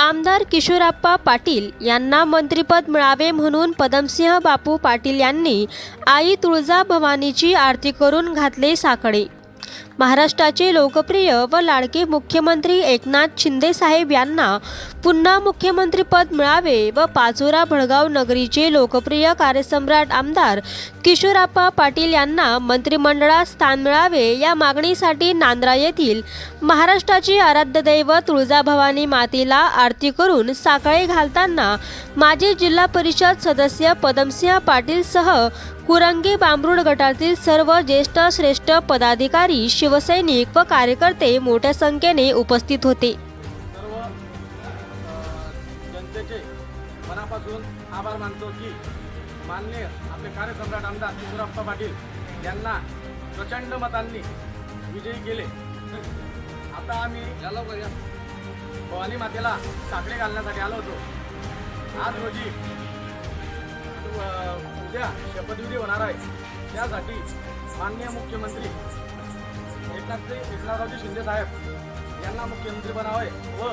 आमदार किशोरप्पा पाटील यांना मंत्रिपद मिळावे म्हणून पदमसिंह बापू पाटील यांनी आई तुळजा भवानीची आरती करून घातले साकडे. महाराष्ट्राचे लोकप्रिय व लाडके मुख्यमंत्री एकनाथ शिंदे साहेब यांना पुन्हा मुख्यमंत्रीपद मिळावे व पाचोरा भडगाव नगरीचे लोकप्रिय कार्यसम्राट आमदार किशोराप्पा पाटील यांना मंत्रिमंडळात स्थान मिळावे या मागणीसाठी नांद्रा येथील महाराष्ट्राची आराध्य दैवत तुळजाभवानी मातेला आरती करून साखळे घालताना माजी जिल्हा परिषद सदस्य पदमसिंह पाटील सह कुरंगी बांबरूड गटातील सर्व ज्येष्ठ श्रेष्ठ पदाधिकारी शिवसैनिक व कार्यकर्ते मोठ्या संख्येने उपस्थित होते. जनतेचे मनापासून आभार मानतो की माननीय आपले कार्यसम्राट आमदार किशोरप्पा पाटील यांना प्रचंड मतांनी विजयी केले. आता आम्ही भवानी मातेला साखळी घालण्यासाठी आलो होतो. आज रोजी उद्या शपथविधी होणार आहे. त्यासाठी माननीय मुख्यमंत्री एकनाथ एकनाथरावजी शिंदे साहेब यांना मुख्यमंत्री बनावे व